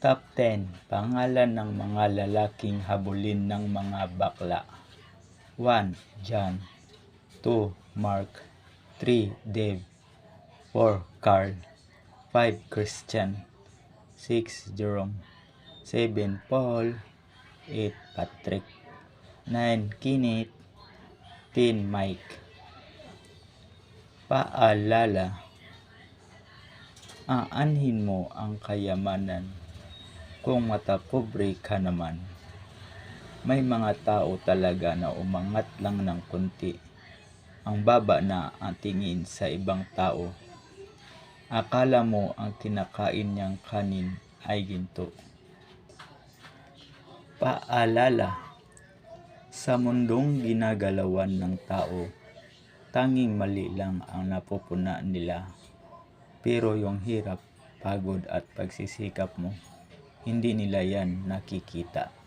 Top 10. Pangalan ng mga lalaking habulin ng mga bakla. 1. John 2. Mark 3. Dave 4. Carl 5. Christian 6. Jerome 7. Paul 8. Patrick 9. Kenneth 10. Mike Paalala Aanhin mo ang kayamanan kung matapobre ka naman. May mga tao talaga na umangat lang ng konti. Ang baba na ang tingin sa ibang tao. Akala mo ang kinakain niyang kanin ay ginto. Paalala Sa mundong ginagalawan ng tao, tanging mali lang ang napupuna nila. Pero yung hirap, pagod at pagsisikap mo, hindi nila yan nakikita.